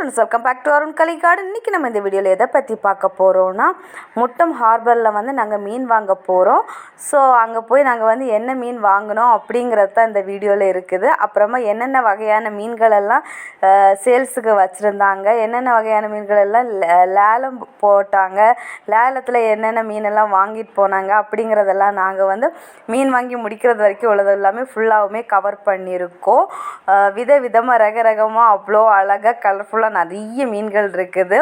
Friends welcome back to Arun Kalikadu இன்றைக்கி நம்ம இந்த வீடியோவில் எதை பற்றி பார்க்க போகிறோம்னா முட்டம் ஹார்பரில் வந்து நாங்கள் மீன் வாங்க போகிறோம் ஸோ அங்கே போய் நாங்கள் வந்து என்ன மீன் வாங்கினோம் அப்படிங்கிறது தான் இந்த வீடியோவில் இருக்குது. அப்புறமா என்னென்ன வகையான மீன்கள் எல்லாம் சேல்ஸுக்கு வச்சுருந்தாங்க என்னென்ன வகையான மீன்கள் எல்லாம் லேலம் போட்டாங்க லேலத்தில் என்னென்ன மீனெல்லாம் வாங்கிட்டு போனாங்க அப்படிங்கிறதெல்லாம் நாங்கள் வந்து மீன் வாங்கி முடிக்கிறது வரைக்கும் உள்ளது எல்லாமே ஃபுல்லாகவுமே கவர் பண்ணியிருக்கோம். வித விதமாக ரக ரகமாக அவ்வளோ அழகாக கலர்ஃபுல்லாக நிறைய மீன்கள் இருக்குது.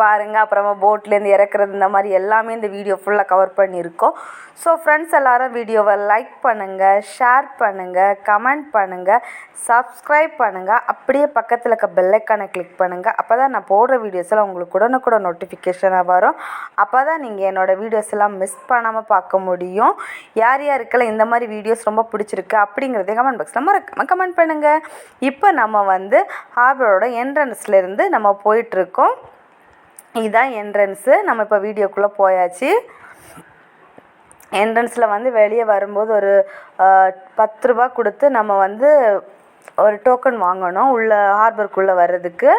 பாருங்க அப்புறமா போட்லேருந்து இறக்குறது இந்த மாதிரி எல்லாமே இந்த வீடியோ ஃபுல்லாக கவர் பண்ணியிருக்கோம். ஸோ ஃப்ரெண்ட்ஸ் எல்லாரும் வீடியோவை லைக் பண்ணுங்கள் ஷேர் பண்ணுங்கள் கமெண்ட் பண்ணுங்கள் சப்ஸ்கிரைப் பண்ணுங்கள் அப்படியே பக்கத்தில் இருக்க பெல்லைக்கானை கிளிக் பண்ணுங்கள் அப்போ தான் நான் போடுற வீடியோஸ் எல்லாம் உங்களுக்கு உடனுக்குடன் நோட்டிஃபிகேஷனாக வரும். அப்போ தான் நீங்கள் என்னோடய வீடியோஸ் எல்லாம் மிஸ் பண்ணாமல் பார்க்க முடியும். யார் யாருக்கெல்லாம் இந்த மாதிரி வீடியோஸ் ரொம்ப பிடிச்சிருக்கு அப்படிங்கிறதே கமெண்ட் பாக்ஸில் மறக்காம கமெண்ட் பண்ணுங்கள் இப்போ நம்ம வந்து ஹார்பரோட என்ட்ரன்ஸ்லேருந்து நம்ம போயிட்டுருக்கோம் இதுதான் என்ட்ரன்ஸு நம்ம இப்போ வீடியோக்குள்ளே போயாச்சு. என்ட்ரன்ஸில் வந்து வெளியே வரும்போது ஒரு பத்து ரூபா கொடுத்து நம்ம வந்து ஒரு டோக்கன் வாங்கணும். உள்ள ஹார்பருக்குள்ளே வர்றதுக்கு.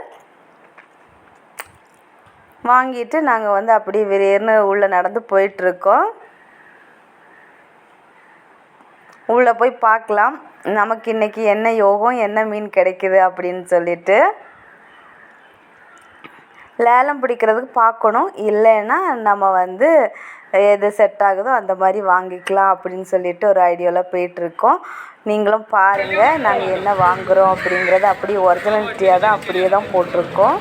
வாங்கிட்டு நாங்கள் வந்து அப்படியே விரையர்னு உள்ளே நடந்து போயிட்டுருக்கோம். உள்ளே போய் பார்க்கலாம். நமக்கு இன்றைக்கி என்ன யோகம் என்ன மீன் கிடைக்குது அப்படின்னு சொல்லிட்டு. லேலம் பிடிக்கிறதுக்கு பார்க்கணும். இல்லைன்னா நம்ம வந்து எது செட் ஆகுதோ அந்த மாதிரி வாங்கிக்கலாம் அப்படின்னு சொல்லிட்டு ஒரு ஐடியாவில் போயிட்டுருக்கோம். நீங்களும் பாருங்கள் நாங்கள் என்ன வாங்குகிறோம் அப்படிங்கிறத அப்படியே ஒரிஜினாலிட்டியாக தான் அப்படியே தான் போட்டிருக்கோம்.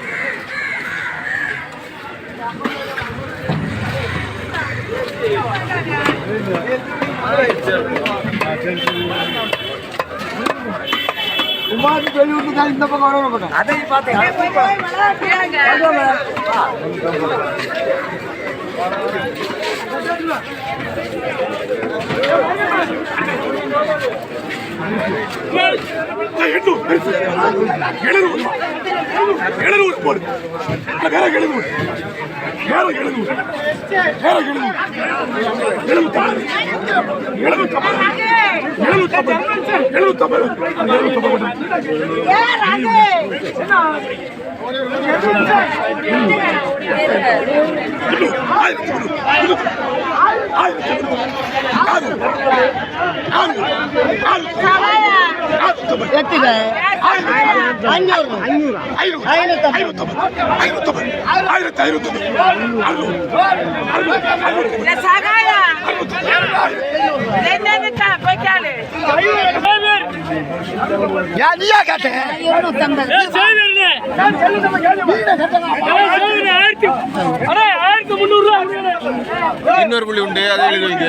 உமாக்கு வெளி விட்டு இந்த பக்கம் வர மாட்டேன் அதை எழுநூறு போடு வேற எழுநூறு வேற எழுநூறு வேற எழுநூறு எழுநூத்தம்பது எழுநூத்தம்பது எழுநூத்தம்பது எழுநூத்தம்பது எழுநூத்தம்பது ஆயிரத்தி நீயா கேட்டேன் இன்னொரு புள்ளி உண்டு அதே எழுதி வைங்க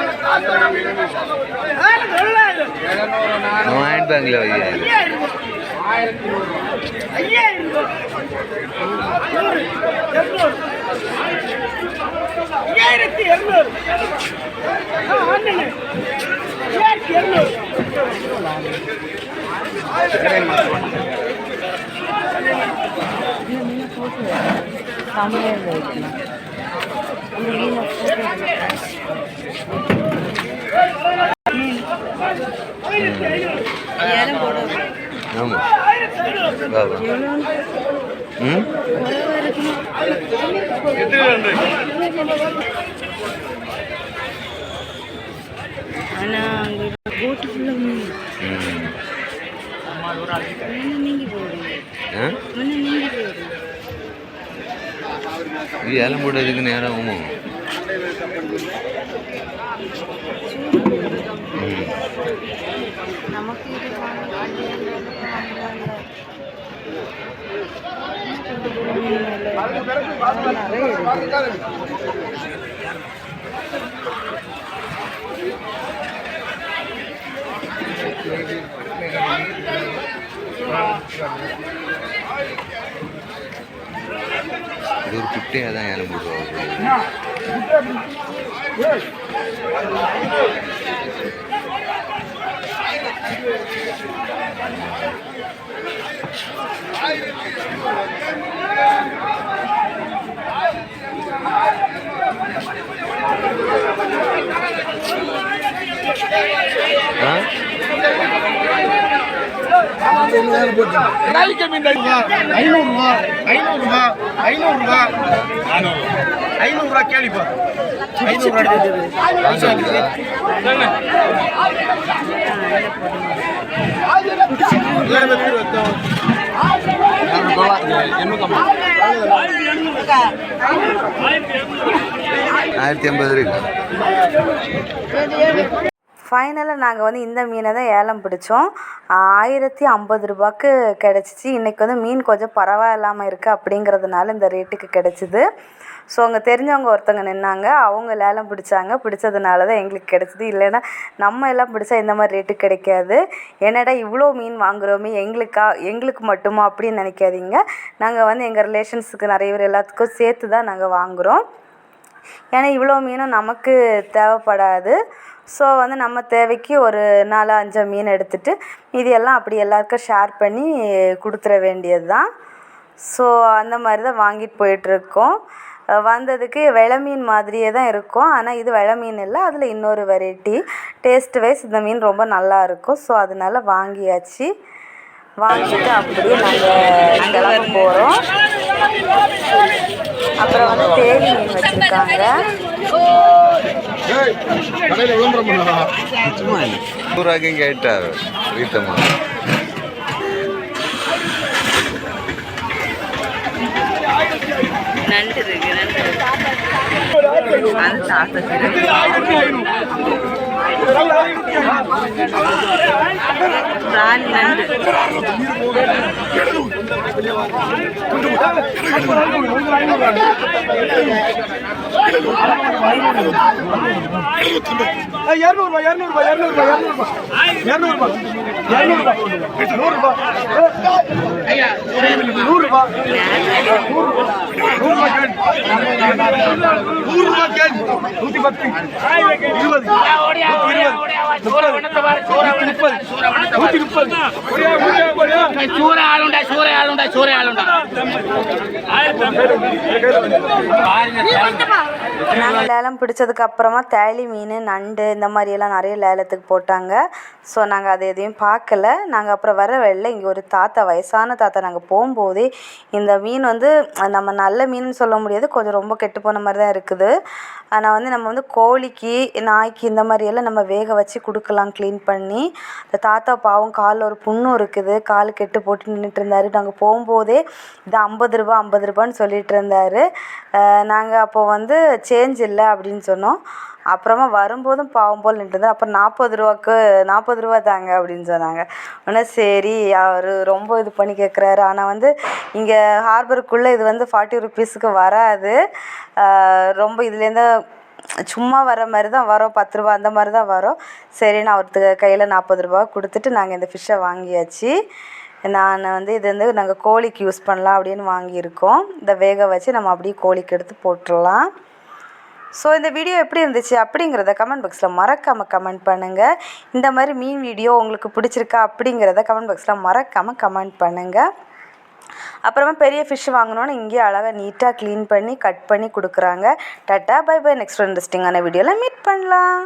ஹேண்ட் பேங்க்ல வைங்க ஐயாயிரத்தி இருநூறு ஐயாயிரத்தி இருநூறு ஆமா வா வா ம் ம். ஆ? இது ஏலம் போடுறதுக்கு நேரம் ஆகுமோ ம். இது ஒரு குட்டையாக தான் ஆ நாளைக்கு மீன் ஐநூறுரூவா ஐநூறுரூவா ஐநூறுரூவா ஐநூறுரூவா கேள்விப்பா ஐநூறுரூவா ஆயிரத்தி ஐம்பது இருக்கு ஃபைனலாக நாங்கள் வந்து இந்த மீனை தான் ஏலம் பிடிச்சோம். ஆயிரத்தி ஐம்பது ரூபாய்க்கு கிடச்சிச்சு. இன்றைக்கி வந்து மீன் கொஞ்சம் பரவாயில்லாமல் இருக்குது அப்படிங்கிறதுனால இந்த ரேட்டுக்கு கிடச்சிது. ஸோ அங்கே தெரிஞ்சவங்க ஒருத்தவங்க நின்னாங்க. அவங்க லேலம் பிடிச்சாங்க. பிடிச்சதுனால தான் எங்களுக்கு கிடச்சிது. இல்லைன்னா நம்ம எல்லாம் பிடிச்சா இந்த மாதிரி ரேட்டு கிடைக்காது. என்னடா இவ்வளோ மீன் வாங்குகிறோமே எங்களுக்கா? எங்களுக்கு மட்டுமா? அப்படின்னு நினைக்காதீங்க. நாங்கள் வந்து எங்கள் ரிலேஷன்ஸுக்கு நிறைய பேர் எல்லாத்துக்கும் சேர்த்து தான் நாங்கள் வாங்குகிறோம் ஏன்னா இவ்வளோ மீனும் நமக்கு தேவைப்படாது. ஸோ வந்து நம்ம தேவைக்கு ஒரு நாலு அஞ்சு மீன் எடுத்துட்டு மீதியெல்லாம் அப்படி எல்லாருக்கும் ஷேர் பண்ணி கொடுத்துற வேண்டியது தான் ஸோ அந்த மாதிரி தான் வாங்கிட்டு போயிட்டுருக்கோம். வந்ததுக்கு வெலை மீன் மாதிரியே தான் இருக்கும். ஆனால் இது வெலை மீன் இல்லை. அதில் இன்னொரு வெரைட்டி டேஸ்ட் வைஸ் இந்த மீன் ரொம்ப நல்லா இருக்கும். ஸோ அதனால வாங்கியாச்சு. வாங்கிட்டு அப்படியே நாங்கள் கிளம்ப போகிறோம் அப்புறம் வந்து தேலி மீன் வச்சுருக்காங்க கடையில் விளம்பரம் பண்ணலாம் சும்மா இல்லை. நூறுரூவாய்க்கும் கேட்டா ரீத்தம்மா நண்டு இருக்கு நண்டு அது சாப்பிட்டு பிரான் நண்டு இரநூறுபா இரநூறுபா இரநூறுபா இரநூறுபா இரநூறுபா இரநூறுபா நூறுபா நூறுபா நூறுபா கேள் நூறுபா பத்து இருபது முப்பது சூற ஆளுண்டா சூற ஆளுண்டா சூற ஆளுண்டா நாங்கள் லேலம் பிடிச்சதுக்கு அப்புறமா தேலி மீன் நண்டு இந்த மாதிரியெல்லாம் நிறைய லேலத்துக்கு போட்டாங்க. ஸோ நாங்கள் அது எதையும் பார்க்கல. நாங்கள் அப்புறம் வர வெளில இங்கே ஒரு தாத்தா வயசான தாத்தா நாங்கள் போகும்போதே இந்த மீன் வந்து நம்ம நல்ல மீன் சொல்ல முடியாது. கொஞ்சம் ரொம்ப கெட்டு போன மாதிரி தான் இருக்குது. ஆனால் வந்து நம்ம வந்து கோழிக்கு நாய்க்கு இந்த மாதிரியெல்லாம் நம்ம வேக வச்சு கொடுக்கலாம் க்ளீன் பண்ணி. அந்த தாத்தா பாவம் காலில் ஒரு புண்ணும் இருக்குது. கால் கெட்டு போட்டு நின்றுட்டு இருந்தார் நாங்கள் போகும்போதே இது ஐம்பது ரூபா ஐம்பது ரூபான்னு சொல்லிட்டு இருந்தார் நாங்கள் அப்போ வந்து சேஞ்ச் இல்லை அப்படின்னு சொன்னோம். அப்புறமா வரும்போதும் பாவம் போல் நின்றுருந்தார் அப்புறம் நாற்பது ரூபாக்கு நாற்பது ரூபா தாங்க அப்படின்னு சொன்னாங்க. உடனே சரி அவர் ரொம்ப இது பண்ணி கேட்குறாரு ஆனால் வந்து இங்கே ஹார்பருக்குள்ளே இது வந்து ஃபார்ட்டி ருபீஸுக்கு வராது. ரொம்ப இதுலேருந்து சும்மா வர மாதிரி தான் வரும். பத்து ரூபா அந்த மாதிரி தான் வரும். சரின்னு அவருக்கு கையில் நாற்பது ரூபா கொடுத்துட்டு நாங்கள் இந்த ஃபிஷ்ஷை வாங்கியாச்சு. நான் வந்து இது வந்து நாங்கள் கோழிக்கு யூஸ் பண்ணலாம் அப்படின்னு வாங்கியிருக்கோம். இந்த வேக வச்சு நம்ம அப்படியே கோழிக்கு எடுத்து போட்டுடலாம். ஸோ இந்த வீடியோ எப்படி இருந்துச்சு அப்படிங்கிறத கமெண்ட் பாக்ஸில் மறக்காமல் கமெண்ட் பண்ணுங்கள் இந்த மாதிரி மீன் வீடியோ உங்களுக்கு பிடிச்சிருக்கா அப்படிங்கிறத கமெண்ட் பாக்ஸில் மறக்காமல் கமெண்ட் பண்ணுங்கள் அப்புறமா பெரிய ஃபிஷ் வாங்கினோன்னு இங்கேயே அழகாக நீட்டாக க்ளீன் பண்ணி கட் பண்ணி கொடுக்குறாங்க. டாட்டா பை பை நெக்ஸ்ட் இன்ட்ரெஸ்டிங்கான வீடியோவில் மீட் பண்ணலாம்.